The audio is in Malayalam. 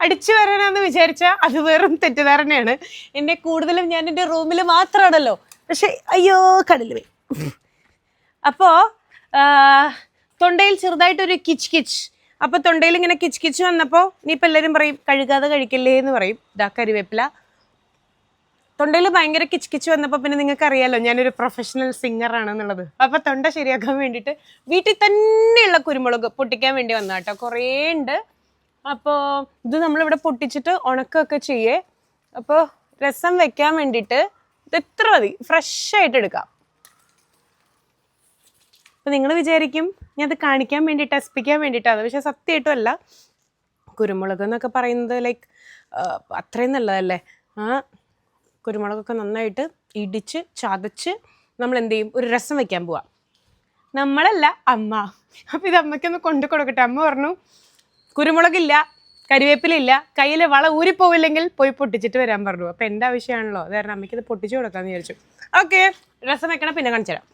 അടിച്ചു വരാനാന്ന് വിചാരിച്ച അത് വെറും തെറ്റിദ്ധാരണയാണ്. എന്നെ കൂടുതലും ഞാൻ എന്റെ റൂമിൽ മാത്രമാണല്ലോ പക്ഷെ അയ്യോ കടൽ പോയി. അപ്പോ ആ, തൊണ്ടയിൽ ചെറുതായിട്ടൊരു കിച്ച് കിച്ച്. അപ്പൊ തൊണ്ടയിൽ ഇങ്ങനെ കിച്ച് കിച്ച് വന്നപ്പോ നീ ഇപ്പൊ എല്ലാരും പറയും കഴുകാതെ കഴിക്കല്ലേ എന്ന് പറയും. ഇതാ കരിവേപ്പില. തൊണ്ടയിൽ ഭയങ്കര കിച്ച് കിച്ച് വന്നപ്പോൾ പിന്നെ നിങ്ങൾക്ക് അറിയാലോ ഞാനൊരു പ്രൊഫഷണൽ സിംഗർ ആണെന്നുള്ളത്. അപ്പൊ തൊണ്ട ശരിയാക്കാൻ വേണ്ടിയിട്ട് വീട്ടിൽ തന്നെയുള്ള കുരുമുളക് പൊട്ടിക്കാൻ വേണ്ടി വന്ന കേട്ടോ കുറേ ഉണ്ട് അപ്പോൾ ഇത് നമ്മളിവിടെ പൊട്ടിച്ചിട്ട് ഉണക്കമൊക്കെ ചെയ്യേ. അപ്പോൾ രസം വെക്കാൻ വേണ്ടിയിട്ട് ഇത് എത്ര മതി. ഫ്രഷ് ആയിട്ട് എടുക്കാം. അപ്പൊ നിങ്ങൾ വിചാരിക്കും ഞാൻ അത് കാണിക്കാൻ വേണ്ടിയിട്ട് എസ്പിക്കാൻ വേണ്ടിയിട്ടാണ്. പക്ഷെ സത്യമായിട്ടും അല്ല കുരുമുളക് എന്നൊക്കെ പറയുന്നത് ലൈക്ക് അത്രയും നല്ലതല്ലേ? ആ കുരുമുളകൊക്കെ നന്നായിട്ട് ഇടിച്ച് ചതച്ച് നമ്മൾ എന്ത് ചെയ്യും ഒരു രസം വെക്കാൻ പോവാം. നമ്മളല്ല അമ്മ. അപ്പം ഇത് അമ്മയ്ക്കൊന്ന് കൊണ്ടു കൊടുക്കട്ടെ. അമ്മ പറഞ്ഞു കുരുമുളകില്ല കരിവേപ്പിലില്ല കയ്യിൽ വള ഊരിപ്പോവില്ലെങ്കിൽ പോയി പൊട്ടിച്ചിട്ട് വരാൻ പറഞ്ഞു. അപ്പം എന്റെ ആവശ്യമാണല്ലോ. അമ്മയ്ക്ക് ഇത് പൊട്ടിച്ചു കൊടുക്കാമെന്ന് വിചാരിച്ചു. ഓക്കെ രസം വെക്കണം പിന്നെ കാണിച്ചു തരാം.